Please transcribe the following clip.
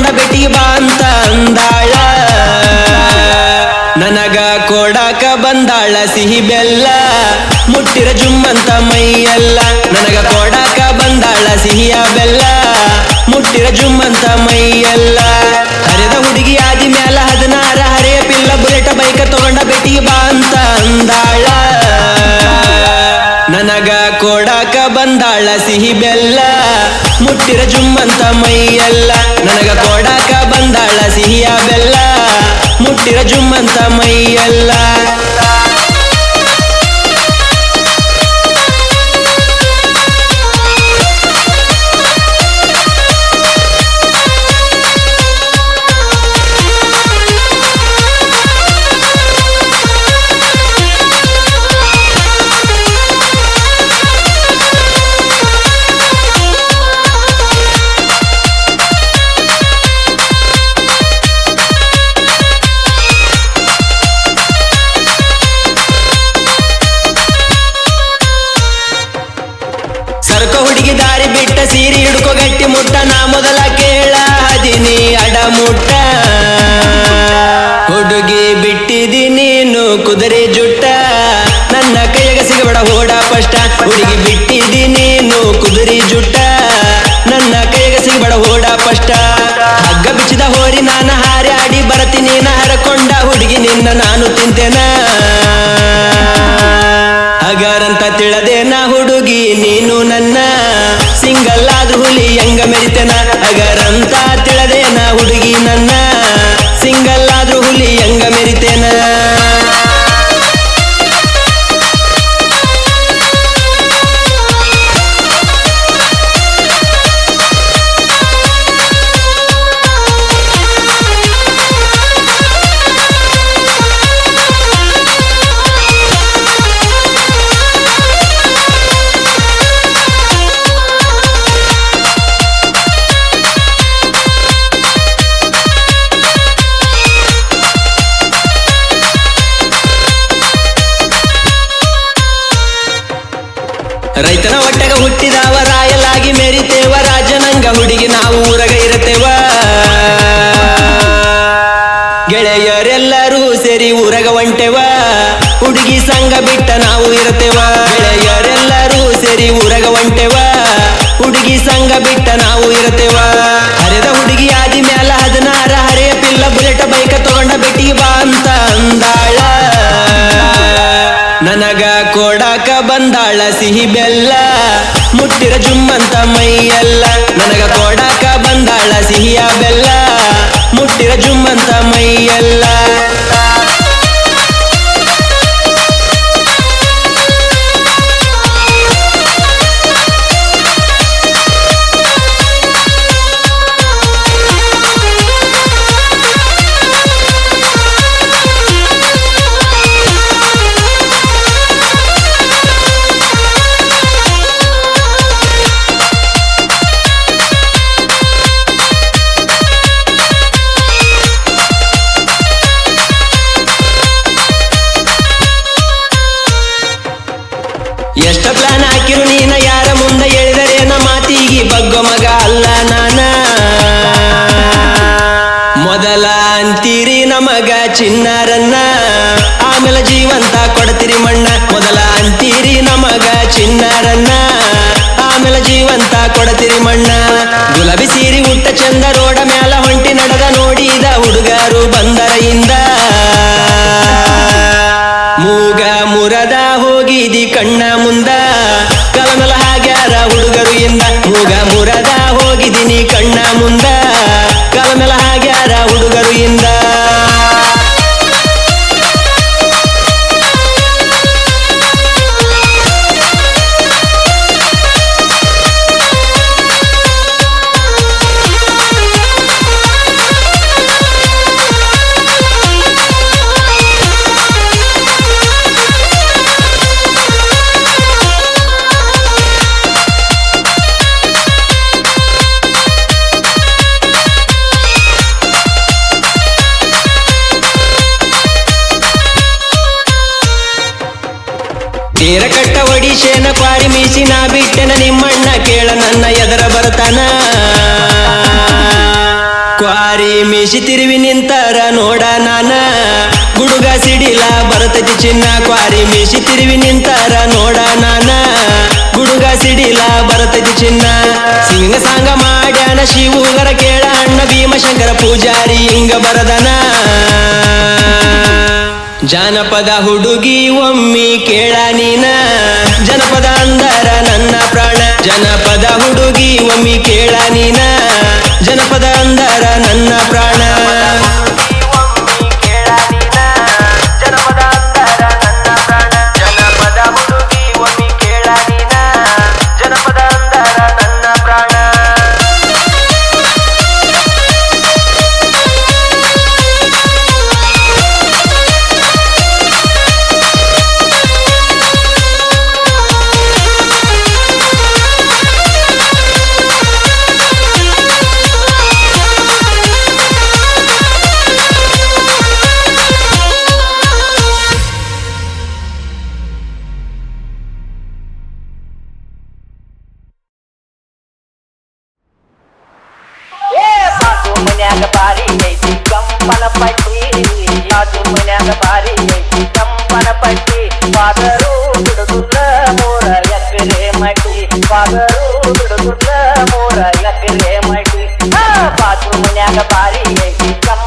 ತಗೊಂಡ ಬೆಟ್ಟಿ ಬಾ ಅಂತ ಅಂದಾಳ. ನನಗ ಕೊಡಾಕ ಬಂದಾಳ ಸಿಹಿ ಬೆಲ್ಲ. ಮುಟ್ಟಿರ ಜುಮ್ಮಂತ ಮೈಯಲ್ಲ. ನನಗ ಕೊಡಾಕ ಬಂದಾಳ ಸಿಹಿಯ ಬೆಲ್ಲ. ಮುಟ್ಟಿರ ಜುಮ್ಮಂತ ಮೈಯಲ್ಲ. ಹರಿದ ಹುಡುಗಿ ಆದಿ ಮ್ಯಾಲ ಹದಿನಾರ. ಹರೆಯ ಪಿಲ್ಲ ಬುಲೆಟ್ ಬೈಕ ತಗೊಂಡ ಬೆಟ್ಟಿ ಬಾ ಅಂತ ಅಂದಾಳ. ನನಗ ಕೊಡಾಕ ಬಂದಾಳ ಸಿಹಿ ಬೆಲ್ಲ. ಮುಟ್ಟಿರ ಜುಮ್ಮಂತ ಮೈಯಲ್ಲ. ನನಗ ಕೊಡಾಕ ಬಂದಾಳ ಸಿಹಿಯ ಬೆಲ್ಲ. ಮುಟ್ಟಿರ ಜುಮ್ಮಂತ ಮೈಯೆಲ್ಲ. ಬಿಟ್ಟ ಸೀರಿ ಹಿಡ್ಕೋ ಗಟ್ಟಿ ಮುಟ್ಟ, ನಾ ಮೊದಲ ಕೇಳ ಹದಿನಿ ಅಡ ಮುಟ್ಟ. ಹುಡುಗಿ ಬಿಟ್ಟಿದಿ ನೀನು, ಕುದುರೆ ಜುಟ್ಟ. ರೈತನ ಹೊಟ್ಟೆಗ ಹುಟ್ಟಿದಾವ, ರಾಯಲಾಗಿ ಮೆರಿತೇವ, ರಾಜನಂಗ ಹುಡುಗಿ ನಾವು ಊರಗ ಇರತೇವ. ಗೆಳೆಯರೆಲ್ಲರೂ ಸೇರಿ ಊರಗ ಹೊಂಟೆವ, ಹುಡುಗಿ ಸಂಘ ಬಿಟ್ಟ ನಾವು ಇರತೇವ. ಗೆಳೆಯರೆಲ್ಲರೂ ಸೇರಿ ಊರಗ ಹೊಂಟೆವ, ಹುಡುಗಿ ಸಂಘ ಬಿಟ್ಟ ನಾವು ಇರತೇವ. ಅರೆದ ಹುಡುಗಿ ಆದಿ ಮ್ಯಾಲ ಹದಿನಾರ, ಹರೆಯ ಪಿಲ್ಲ ಬುಲೆಟ್ ಬೈಕ ತಗೊಂಡ ಬೆಟ್ಟಿಗೆ ಬಾ ಅಂತ ಅಂದಾಳ. ನನಗ ಕೊಡಾಕ ಬಂದಾಳ ಸಿಹಿ ಬೆಲ್ಲ. ಮುಟ್ಟಿರ ಜುಮ್ಮಂತ ಮೈಯೆಲ್ಲ. ನನಗ ಕೊಡಾಕ ಬಂದಾಳ ಸಿಹಿಯ ಬೆಲ್ಲ. ಮುಟ್ಟಿರ ಜುಮ್ಮಂತ ಮೈಯೆಲ್ಲ. ಚಿನ್ನಾರನ್ನ ಆಮೇಲೆ ಜೀವಂತ ಕೊಡ್ತೀರಿ ಮಣ್ಣ. ಮೊದಲ ಅಂತೀರಿ ನಮಗ ಚಿನ್ನರನ್ನ. ಆಮೇಲೆ ಜೀವಂತ ಕೊಡ್ತೀರಿ ಮಣ್ಣ. ಗುಲಾಬಿ ಸೀರಿ ಉಟ್ಟ ಚಂದ ರೋಡ ಮ್ಯಾಲ ಹೊಂಟಿ ನಡೆದ ನೋಡಿದ ಹುಡುಗರು ಬಂದರೆಯಿಂದ ತೀರ ಕಟ್ಟ ಒಡಿಶೇನ ಪಾರಿ ಮೀಸಿ ನಾ ಬಿಟ್ಟೆನ ನಿಮ್ಮಣ್ಣ ಕೇಳ ನನ್ನ ಎದರ ಕ್ವಾರಿ ಮೀಸಿ ತಿರುವಿ ನಿಂತರ ನೋಡ ನಾನ. ಗುಡುಗ ಸಿಡಿಲ ಬರ್ತೈತಿ ಚಿನ್ನ. ಕ್ವಾರಿ ಮೀಸಿ ತಿರುವಿ ನಿಂತರ ನೋಡ ನಾನ. ಗುಡುಗ ಸಿಡಿಲ ಬರ್ತೈತಿ ಚಿನ್ನ. ಸಿಂಗ ಸಾಂಗ ಮಾಡ್ಯಾನ ಶಿವುಗರ ಕೇಳ ಅಣ್ಣ ಭೀಮಶಂಕರ ಪೂಜಾರಿ ಹಿಂಗ ಬರದನ. ಜಾನಪದ ಹುಡುಗಿ ಒಮ್ಮಿ ಕೇಳ ನೀನ. ಜನಪದ ಅಂದರ ನನ್ನ ಪ್ರಾಣ. ಜನಪದ ಹುಡುಗಿ ಒಮ್ಮಿ ಕೇಳ ನೀನ. ಜನಪದ ಅಂದರ ನನ್ನ ಪ್ರಾಣ.